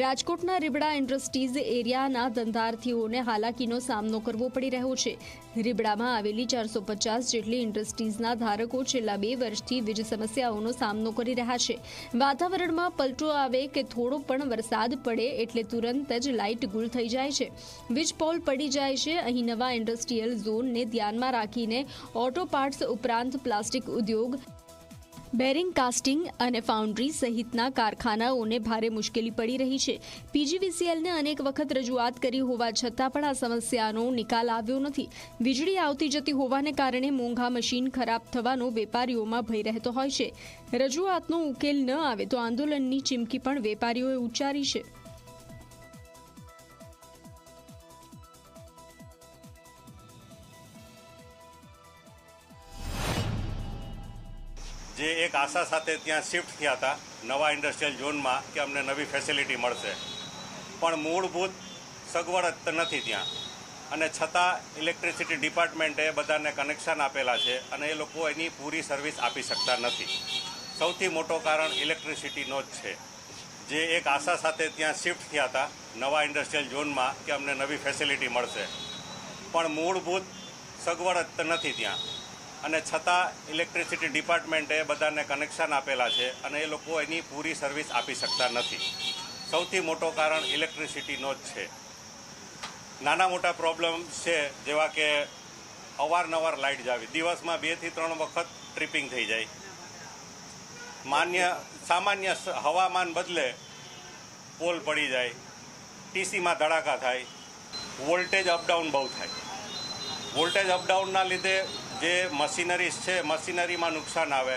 રાજકોટના રીબડા ઇન્ડસ્ટ્રીઝ એરિયાના ધંધાર્થીઓને હાલાકીનો સામનો કરવો પડી રહ્યો છે. રીબડામાં આવેલી ચારસો પચાસ જેટલી ઇન્ડસ્ટ્રીઝના ધારકો છેલ્લા બે વર્ષથી વીજ સમસ્યાઓનો સામનો કરી રહ્યા છે. વાતાવરણમાં પલટો આવે કે થોડો પણ વરસાદ પડે એટલે તુરંત જ લાઇટ ગુલ થઈ જાય છે. વીજ પોલ પડી જાય છે. અહીં નવા ઇન્ડસ્ટ્રીયલ ઝોનને ધ્યાનમાં રાખીને ઓટો પાર્ટ્સ ઉપરાંત પ્લાસ્ટિક ઉદ્યોગ બેરિંગ, કાસ્ટિંગ અને ફાઉન્ડ્રી સહિતના કારખાનાઓને ભારે મુશ્કેલી પડી રહી છે. પીજીવીસીએલને અનેક વખત રજૂઆત કરી હોવા છતાં પણ આ સમસ્યાનો નિકાલ આવ્યો નથી. વીજળી આવતી જતી હોવાને કારણે મોંઘા મશીન ખરાબ થવાનો વેપારીઓમાં ભય રહેતો હોય છે. રજૂઆતનો ઉકેલ ન આવે તો આંદોલનની ચીમકી પણ વેપારીઓએ ઉચ્ચારી છે. જે એક આશા સાથે ત્યાં શિફ્ટ થયા હતા નવા ઇન્ડસ્ટ્રીયલ ઝોનમાં કે અમને નવી ફેસિલિટી મળશે. પણ મૂળભૂત સગવડ નથી ત્યાં. અને છતાં ઇલેક્ટ્રિસિટી ડિપાર્ટમેન્ટે બધાને કનેક્શન આપેલા છે અને એ લોકો એની પૂરી સર્વિસ આપી શકતા નથી. સૌથી મોટો કારણ ઇલેક્ટ્રિસિટીનો જ છે. જે એક આશા સાથે ત્યાં શિફ્ટ થયા હતા નવા ઇન્ડસ્ટ્રીયલ ઝોનમાં કે અમને નવી ફેસિલિટી મળશે. પણ મૂળભૂત સગવડ નથી ત્યાં. અને છતાં ઇલેક્ટ્રિસિટી ડિપાર્ટમેન્ટે બધાને કનેક્શન આપેલા છે અને એ લોકો એની પૂરી સર્વિસ આપી શકતા નથી. સૌથી મોટો કારણ ઇલેક્ટ્રિસિટીનો જ છે. નાના મોટા પ્રોબ્લેમ છે, જેવા કે અવારનવાર લાઇટ જાવી. દિવસમાં બેથી ત્રણ વખત ટ્રિપિંગ થઈ જાય. માન્ય, સામાન્ય હવામાન બદલે પોલ પડી જાય. ટીસીમાં ધડાકા થાય. વોલ્ટેજ અપડાઉન બહુ થાય. વોલ્ટેજ અપડાઉનના લીધે જે મશીનરીઝ છે મશીનરીમાં નુકસાન આવે.